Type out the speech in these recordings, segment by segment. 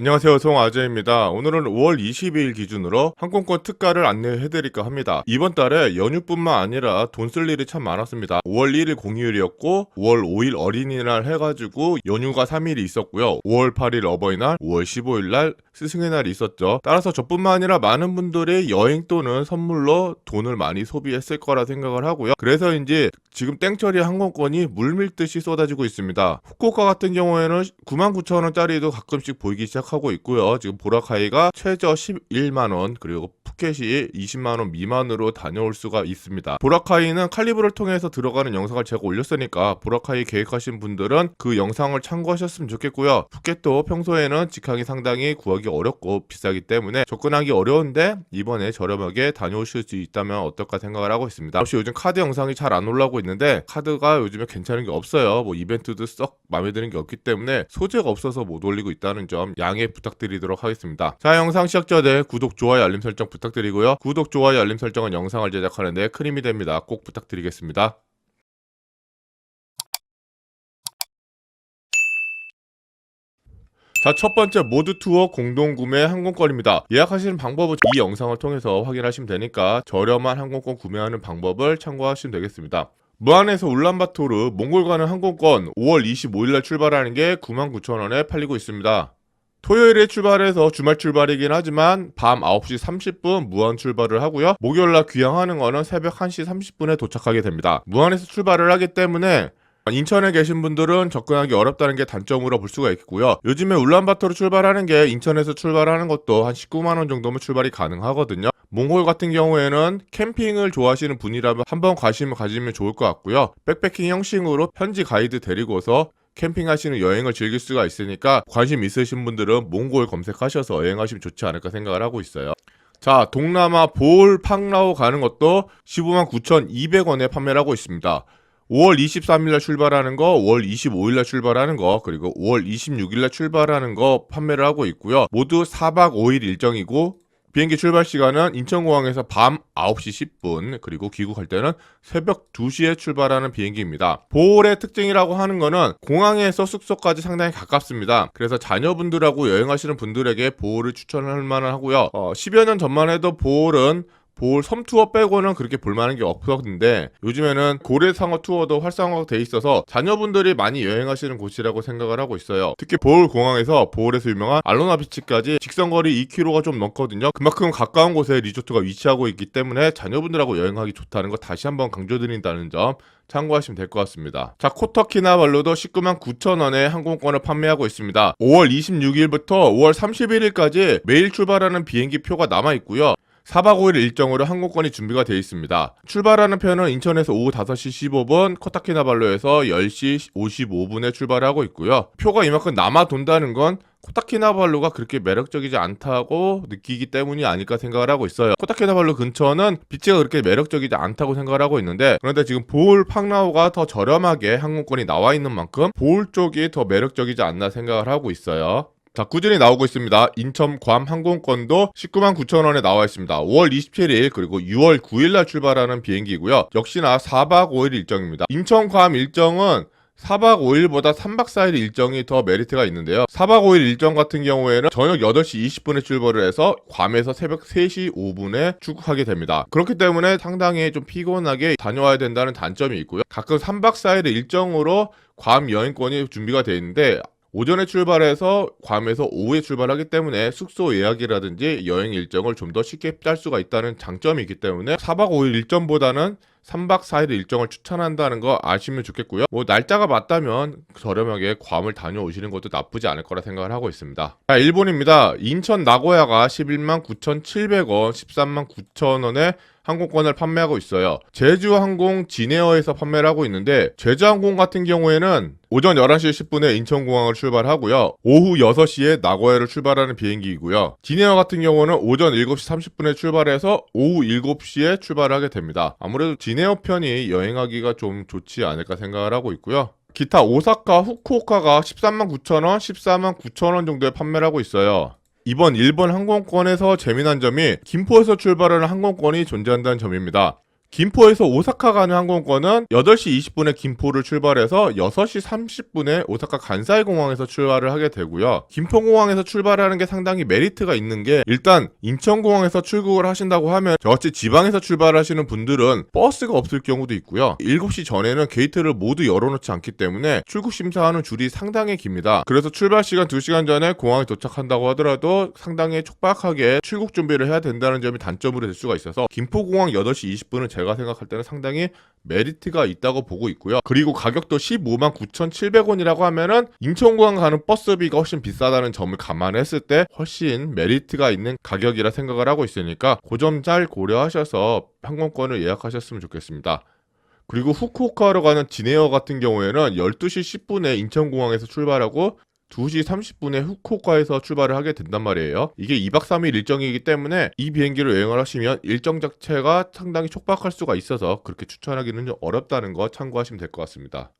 안녕하세요. 송아재입니다. 오늘은 5월 22일 기준으로 항공권 특가를 안내해드릴까 합니다. 이번 달에 연휴뿐만 아니라 돈 쓸 일이 참 많았습니다. 5월 1일 공휴일이었고 5월 5일 어린이날 해가지고 연휴가 3일이 있었고요. 5월 8일 어버이날, 5월 15일 날 스승의 날이 있었죠. 따라서 저뿐만 아니라 많은 분들이 여행 또는 선물로 돈을 많이 소비했을 거라 생각을 하고요. 그래서인지 지금 땡처리 항공권이 물밀듯이 쏟아지고 있습니다. 후쿠오카 같은 경우에는 99,000원짜리도 가끔씩 보이기 시작 하고 있고요. 지금 보라카이가 최저 11만 원 그리고 푸켓이 20만 원 미만으로 다녀올 수가 있습니다. 보라카이는 칼리브를 통해서 들어가는 영상을 제가 올렸으니까 보라카이 계획하신 분들은 그 영상을 참고하셨으면 좋겠고요. 푸켓도 평소에는 직항이 상당히 구하기 어렵고 비싸기 때문에 접근하기 어려운데 이번에 저렴하게 다녀오실 수 있다면 어떨까 생각을 하고 있습니다. 혹시 요즘 카드 영상이 잘 안 올라오고 있는데 카드가 요즘에 괜찮은 게 없어요. 뭐 이벤트도 썩 마음에 드는 게 없기 때문에 소재가 없어서 못 올리고 있다는 점 양해 부탁드리도록 하겠습니다. 자 영상 시작 전에 구독, 좋아요, 알림 설정 부탁드리고요. 구독, 좋아요, 알림 설정은 영상을 제작하는데 큰 힘이 됩니다. 꼭 부탁드리겠습니다. 자, 첫 번째 모드 투어 공동 구매 항공권입니다. 예약하시는 방법은 이 영상을 통해서 확인하시면 되니까 저렴한 항공권 구매하는 방법을 참고하시면 되겠습니다. 무안에서 울란바토르 몽골 가는 항공권 5월 25일 날 출발하는 게 99,000원에 팔리고 있습니다. 토요일에 출발해서 주말 출발이긴 하지만 밤 9시 30분 무안 출발을 하고요. 목요일 날 귀향하는 거는 새벽 1시 30분에 도착하게 됩니다. 무안에서 출발을 하기 때문에 인천에 계신 분들은 접근하기 어렵다는 게 단점으로 볼 수가 있고요. 요즘에 울란바토르 출발하는 게 인천에서 출발하는 것도 한 19만 원 정도면 출발이 가능하거든요. 몽골 같은 경우에는 캠핑을 좋아하시는 분이라면 한번 관심을 가지면 좋을 것 같고요. 백패킹 형식으로 현지 가이드 데리고서 캠핑하시는 여행을 즐길 수가 있으니까 관심 있으신 분들은 몽골 검색하셔서 여행하시면 좋지 않을까 생각을 하고 있어요. 자, 동남아 볼 팡라오 가는 것도 15만 9,200원에 판매를 하고 있습니다. 5월 23일 날 출발하는 거, 5월 25일 날 출발하는 거, 그리고 5월 26일 날 출발하는 거 판매를 하고 있고요. 모두 4박 5일 일정이고 비행기 출발 시간은 인천공항에서 밤 9시 10분, 그리고 귀국할 때는 새벽 2시에 출발하는 비행기입니다. 보홀의 특징이라고 하는 거는 공항에서 숙소까지 상당히 가깝습니다. 그래서 자녀분들하고 여행하시는 분들에게 보홀을 추천할 만은 하고요. 어, 10여 년 전만 해도 보홀은 보홀 섬 투어 빼고는 그렇게 볼만한 게 없었는데 요즘에는 고래상어 투어도 활성화가 돼 있어서 자녀분들이 많이 여행하시는 곳이라고 생각을 하고 있어요. 특히 보홀 공항에서 보홀에서 유명한 알로나 비치까지 직선거리 2km가 좀 넘거든요. 그만큼 가까운 곳에 리조트가 위치하고 있기 때문에 자녀분들하고 여행하기 좋다는 거 다시 한번 강조드린다는 점 참고하시면 될 것 같습니다. 자, 코터키나발루도 19만 9천 원에 항공권을 판매하고 있습니다. 5월 26일부터 5월 31일까지 매일 출발하는 비행기 표가 남아 있고요. 4박 5일 일정으로 항공권이 준비가 되어 있습니다. 출발하는 편은 인천에서 오후 5시 15분, 코타키나발루에서 10시 55분에 출발하고 있고요. 표가 이만큼 남아 돈다는 건 코타키나발루가 그렇게 매력적이지 않다고 느끼기 때문이 아닐까 생각을 하고 있어요. 코타키나발루 근처는 비치가 그렇게 매력적이지 않다고 생각을 하고 있는데 그런데 지금 보울 팡라오가 더 저렴하게 항공권이 나와 있는 만큼 보울 쪽이 더 매력적이지 않나 생각을 하고 있어요. 자, 꾸준히 나오고 있습니다. 인천 괌 항공권도 19만 9천 원에 나와 있습니다. 5월 27일 그리고 6월 9일 날 출발하는 비행기고요. 역시나 4박 5일 일정입니다. 인천 괌 일정은 4박 5일보다 3박 4일 일정이 더 메리트가 있는데요. 4박 5일 일정 같은 경우에는 저녁 8시 20분에 출발을 해서 괌에서 새벽 3시 5분에 출국하게 됩니다. 그렇기 때문에 상당히 좀 피곤하게 다녀와야 된다는 단점이 있고요. 가끔 3박 4일의 일정으로 괌 여행권이 준비가 되어 있는데 오전에 출발해서 괌에서 오후에 출발하기 때문에 숙소 예약이라든지 여행 일정을 좀 더 쉽게 짤 수가 있다는 장점이 있기 때문에 4박 5일 일정보다는 3박 4일 일정을 추천한다는 거 아시면 좋겠고요. 뭐 날짜가 맞다면 저렴하게 괌을 다녀오시는 것도 나쁘지 않을 거라 생각을 하고 있습니다. 자, 일본입니다. 인천 나고야가 11만 9,700원, 13만 9천원에 항공권을 판매하고 있어요. 제주항공 진에어에서 판매를 하고 있는데 제주항공 같은 경우에는 오전 11시 10분에 인천공항을 출발하고요. 오후 6시에 나고야를 출발하는 비행기이고요. 진에어 같은 경우는 오전 7시 30분에 출발해서 오후 7시에 출발하게 됩니다. 아무래도 진에어 편이 여행하기가 좀 좋지 않을까 생각을 하고 있고요. 기타 오사카, 후쿠오카가 13만 9천원, 14만 9천원 정도에 판매를 하고 있어요. 이번 일본 항공권에서 재미난 점이 김포에서 출발하는 항공권이 존재한다는 점입니다. 김포에서 오사카 가는 항공권은 8시 20분에 김포를 출발해서 6시 30분에 오사카 간사이 공항에서 출발을 하게 되고요. 김포공항에서 출발하는 게 상당히 메리트가 있는 게 일단 인천공항에서 출국을 하신다고 하면 저같이 지방에서 출발하시는 분들은 버스가 없을 경우도 있고요. 7시 전에는 게이트를 모두 열어놓지 않기 때문에 출국 심사하는 줄이 상당히 깁니다. 그래서 출발 시간 2시간 전에 공항에 도착한다고 하더라도 상당히 촉박하게 출국 준비를 해야 된다는 점이 단점으로 될 수가 있어서 김포공항 8시 20분은 제가 생각할 때는 상당히 메리트가 있다고 보고 있고요. 그리고 가격도 15만 9,700원이라고 하면은 인천공항 가는 버스비가 훨씬 비싸다는 점을 감안했을 때 훨씬 메리트가 있는 가격이라 생각을 하고 있으니까 그 점 잘 고려하셔서 항공권을 예약하셨으면 좋겠습니다. 그리고 후쿠오카로 가는 진에어 같은 경우에는 12시 10분에 인천공항에서 출발하고 2시 30분에 후쿠오카에서 출발을 하게 된단 말이에요. 이게 2박 3일 일정이기 때문에 이 비행기로 여행을 하시면 일정 자체가 상당히 촉박할 수가 있어서 그렇게 추천하기는 좀 어렵다는 거 참고하시면 될 것 같습니다.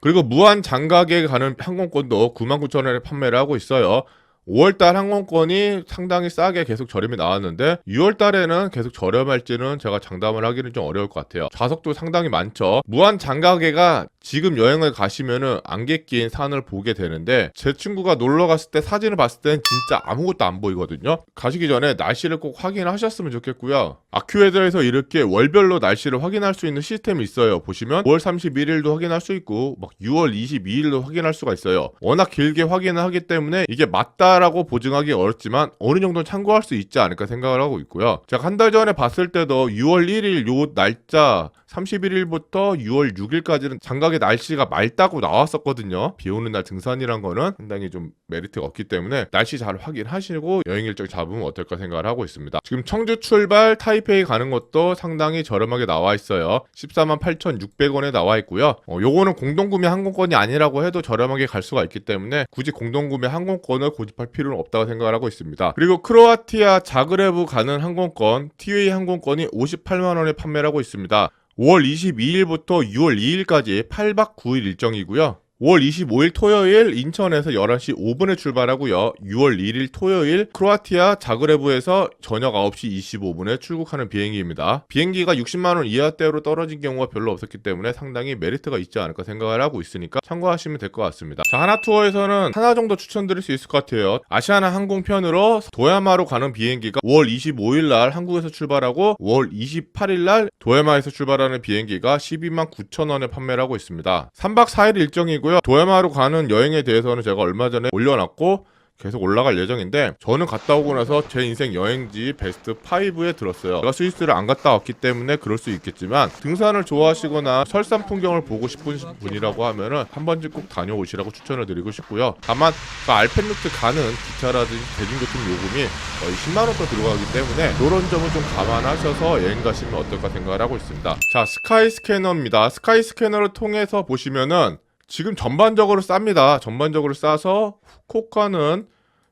그리고 무한 장각에 가는 항공권도 99,000원에 판매를 하고 있어요. 5월달 항공권이 상당히 싸게 계속 저렴이 나왔는데 6월달에는 계속 저렴할지는 제가 장담을 하기는 좀 어려울 것 같아요. 좌석도 상당히 많죠. 무한 장가계가 지금 여행을 가시면은 안개 낀 산을 보게 되는데 제 친구가 놀러 갔을 때 사진을 봤을 땐 진짜 아무것도 안 보이거든요. 가시기 전에 날씨를 꼭 확인하셨으면 좋겠고요. 아큐웨더에서 이렇게 월별로 날씨를 확인할 수 있는 시스템이 있어요. 보시면 5월 31일도 확인할 수 있고 막 6월 22일도 확인할 수가 있어요. 워낙 길게 확인을 하기 때문에 이게 맞다라고 보증하기 어렵지만 어느 정도 참고할 수 있지 않을까 생각을 하고 있고요. 제가 한 달 전에 봤을 때도 6월 1일 요 날짜 31일부터 6월 6일까지는 장 각의 날씨가 맑다고 나왔었거든요. 비 오는 날 등산이란 거는 상당히 좀 메리트가 없기 때문에 날씨 잘 확인하시고 여행 일정 잡으면 어떨까 생각을 하고 있습니다. 지금 청주 출발 타이페이 가는 것도 상당히 저렴하게 나와 있어요. 14만 8,600원에 나와 있고요. 어, 요거는 공동구매 항공권이 아니라고 해도 저렴하게 갈 수가 있기 때문에 굳이 공동구매 항공권을 고집할 필요는 없다고 생각을 하고 있습니다. 그리고 크로아티아 자그레브 가는 항공권 티웨이 항공권이 58만 원에 판매를 하고 있습니다. 5월 22일부터 6월 2일까지 8박 9일 일정이고요. 5월 25일 토요일 인천에서 11시 5분에 출발하고요. 6월 1일 토요일 크로아티아 자그레브에서 저녁 9시 25분에 출국하는 비행기입니다. 비행기가 60만 원 이하대로 떨어진 경우가 별로 없었기 때문에 상당히 메리트가 있지 않을까 생각을 하고 있으니까 참고하시면 될 것 같습니다. 자, 하나 투어에서는 하나 정도 추천드릴 수 있을 것 같아요. 아시아나 항공편으로 도야마로 가는 비행기가 5월 25일 날 한국에서 출발하고 5월 28일 날 도야마에서 출발하는 비행기가 12만 9천 원에 판매를 하고 있습니다. 3박 4일 일정이고 요. 도야마로 가는 여행에 대해서는 제가 얼마 전에 올려놨고 계속 올라갈 예정인데 저는 갔다 오고 나서 제 인생 여행지 베스트 5에 들었어요. 제가 스위스를 안 갔다 왔기 때문에 그럴 수 있겠지만 등산을 좋아하시거나 설산 풍경을 보고 싶은 분이라고 하면은 한 번쯤 꼭 다녀오시라고 추천을 드리고 싶고요. 다만 그 알펜루트 가는 기차라든지 대중교통 요금이 거의 10만 원도 들어가기 때문에 이런 점은 좀 감안하셔서 여행 가시면 어떨까 생각을 하고 있습니다. 자 스카이 스캐너입니다. 스카이 스캐너를 통해서 보시면은 지금 전반적으로 쌉니다. 전반적으로 싸서 후쿠오카는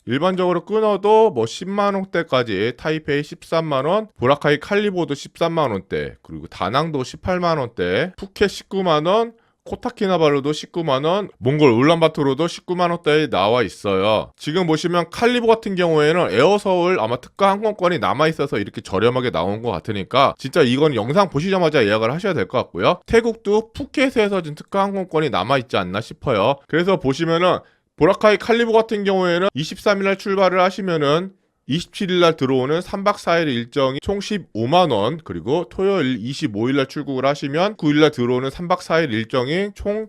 일반적으로 끊어도 뭐 10만 원대까지 타이페이 13만 원, 보라카이 칼리보도 13만 원대, 그리고 다낭도 18만 원대, 푸켓 19만 원, 코타키나발루도 19만 원, 몽골 울란바토르도 19만 원대에 나와 있어요. 지금 보시면 칼리보 같은 경우에는 에어서울 아마 특가 항공권이 남아 있어서 이렇게 저렴하게 나온 것 같으니까 진짜 이건 영상 보시자마자 예약을 하셔야 될 것 같고요. 태국도 푸켓에서 지금 특가 항공권이 남아 있지 않나 싶어요. 그래서 보시면은 보라카이 칼리보 같은 경우에는 23일날 출발을 하시면은 27일 날 들어오는 3박 4일 일정이 총 15만 원, 그리고 토요일 25일 날 출국을 하시면 9일 날 들어오는 3박 4일 일정이 총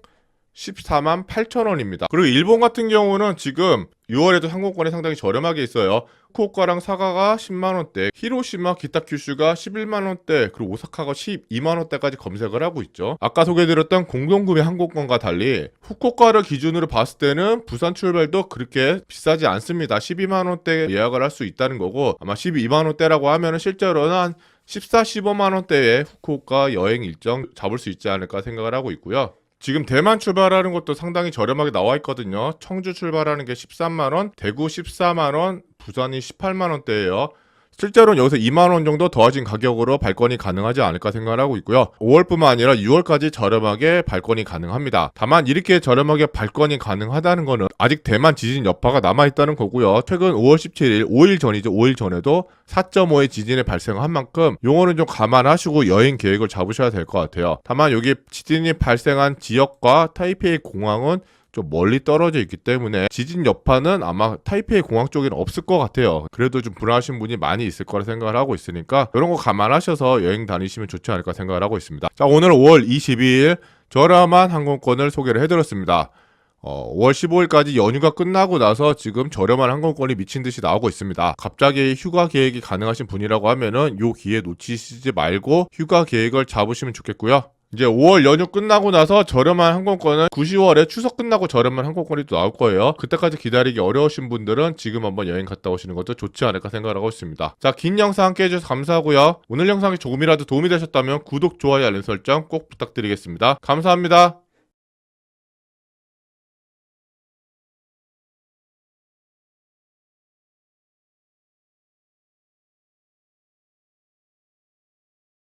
14만 8천 원입니다. 그리고 일본 같은 경우는 지금 6월에도 항공권이 상당히 저렴하게 있어요. 후쿠오카랑 사가가 10만원대, 히로시마 기타 큐슈가 11만원대, 그리고 오사카가 12만원대까지 검색을 하고 있죠. 아까 소개해드렸던 공동구매 항공권과 달리 후쿠오카를 기준으로 봤을 때는 부산 출발도 그렇게 비싸지 않습니다. 12만원대 예약을 할 수 있다는 거고 아마 12만원대라고 하면은 실제로는 한 14, 15만원대의 후쿠오카 여행 일정 잡을 수 있지 않을까 생각을 하고 있고요. 지금 대만 출발하는 것도 상당히 저렴하게 나와 있거든요. 청주 출발하는 게 13만 원, 대구 14만 원, 부산이 18만 원대예요. 실제로는 여기서 2만 원 정도 더하진 가격으로 발권이 가능하지 않을까 생각을 하고 있고요. 5월뿐만 아니라 6월까지 저렴하게 발권이 가능합니다. 다만 이렇게 저렴하게 발권이 가능하다는 거는 아직 대만 지진 여파가 남아 있다는 거고요. 최근 5월 17일 5일 전이죠. 5일 전에도 4.5의 지진이 발생한 만큼 요거는 좀 감안하시고 여행 계획을 잡으셔야 될 것 같아요. 다만 여기 지진이 발생한 지역과 타이페이 공항은 좀 멀리 떨어져 있기 때문에 지진 여파는 아마 타이페이 공항 쪽에는 없을 것 같아요. 그래도 좀 불안하신 분이 많이 있을 거라 생각을 하고 있으니까 이런 거 감안하셔서 여행 다니시면 좋지 않을까 생각을 하고 있습니다. 자, 오늘 5월 22일 저렴한 항공권을 소개를 해드렸습니다. 어, 5월 15일까지 연휴가 끝나고 나서 지금 저렴한 항공권이 미친 듯이 나오고 있습니다. 갑자기 휴가 계획이 가능하신 분이라고 하면은 요 기회 놓치시지 말고 휴가 계획을 잡으시면 좋겠고요. 이제 5월 연휴 끝나고 나서 저렴한 항공권은 9, 10월에 추석 끝나고 저렴한 항공권이 또 나올 거예요. 그때까지 기다리기 어려우신 분들은 지금 한번 여행 갔다 오시는 것도 좋지 않을까 생각을 하고 있습니다. 자, 긴 영상 함께 해주셔서 감사하고요. 오늘 영상이 조금이라도 도움이 되셨다면 구독, 좋아요, 알림 설정 꼭 부탁드리겠습니다. 감사합니다.